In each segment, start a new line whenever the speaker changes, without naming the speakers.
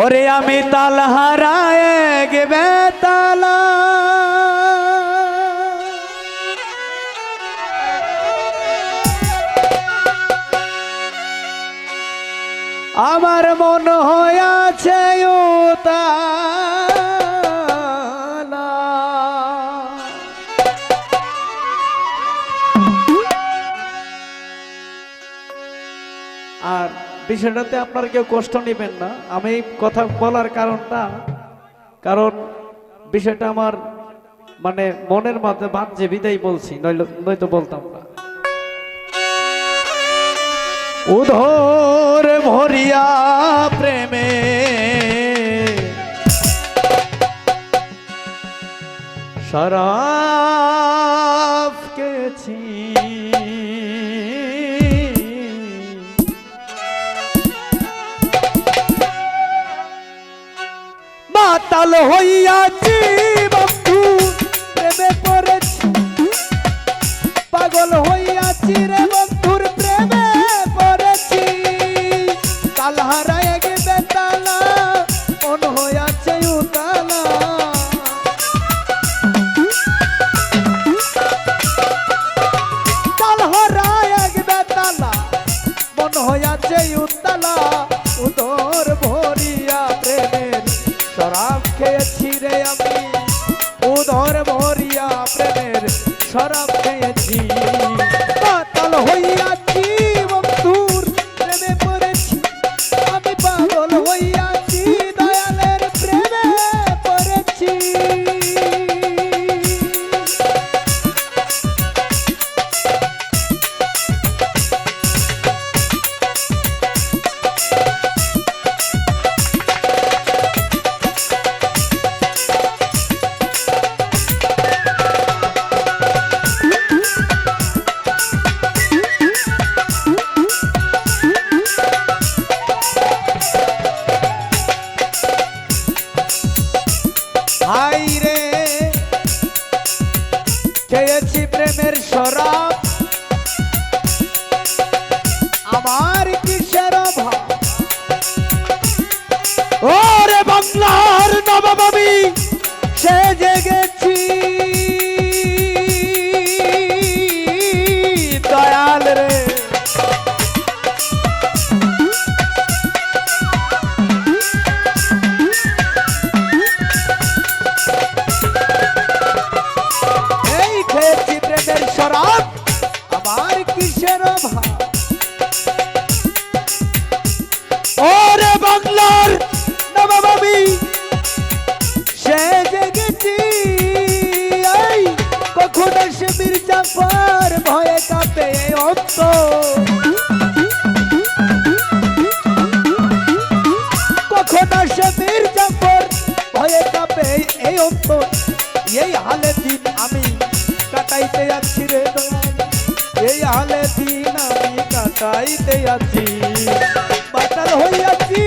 ওরে আমি তাল হারায় গেবে তালা আমার মন হয়াছে উতালা। বিষয়টাতে আপনার কেউ কষ্ট নেবেন না। আমি কথা বলার কারণটা, কারণ বিষয়টা আমার মানে মনের মাঝে বাঁধছে বিদায় বলছি, নইলে, নয়তো বলতাম না। উধর ভরিয়া প্রেমে শরাফ মাতাল হইয়াছি। শরাব খেয়েছি রে আমি। 哎！কখন সে মির্জাফর ভয়ে কাঁপে অন্ত। কখন সে মির্জাফর ভয়ে কাঁপে এই অন্ত। এই হালে দিন আমি কাটাইতে যাচ্ছি রে। এই হালে দিন আমি কাটাইতে যাচ্ছি। পাতাল হইয়াছি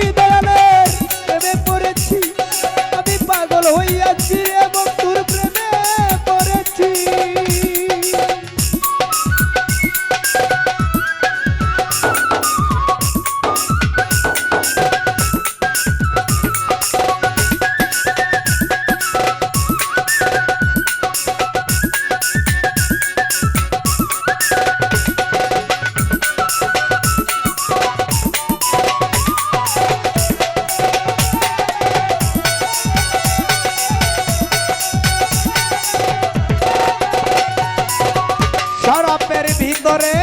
Torres.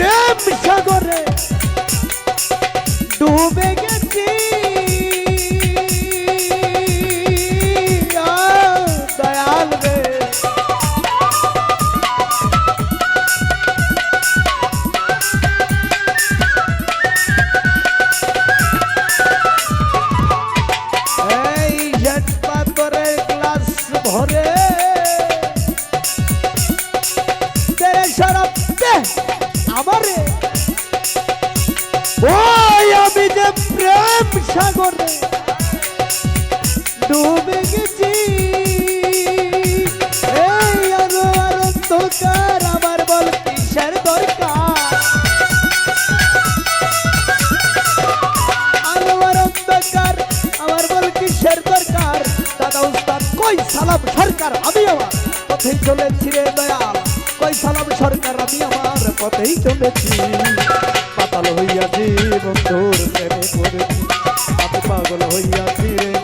প্রেম সাগরে ডুবে গেছি। দয়াল রে। এই ভরে আমি আমার পথেই চলেছি রে দয়াল। কই সালাম সরকার, আমি আমার পথেই চলেছি। পাতাল হইয়াছি বন্ধুর প্রেমে পড়েছি পাগল হইয়াছি রে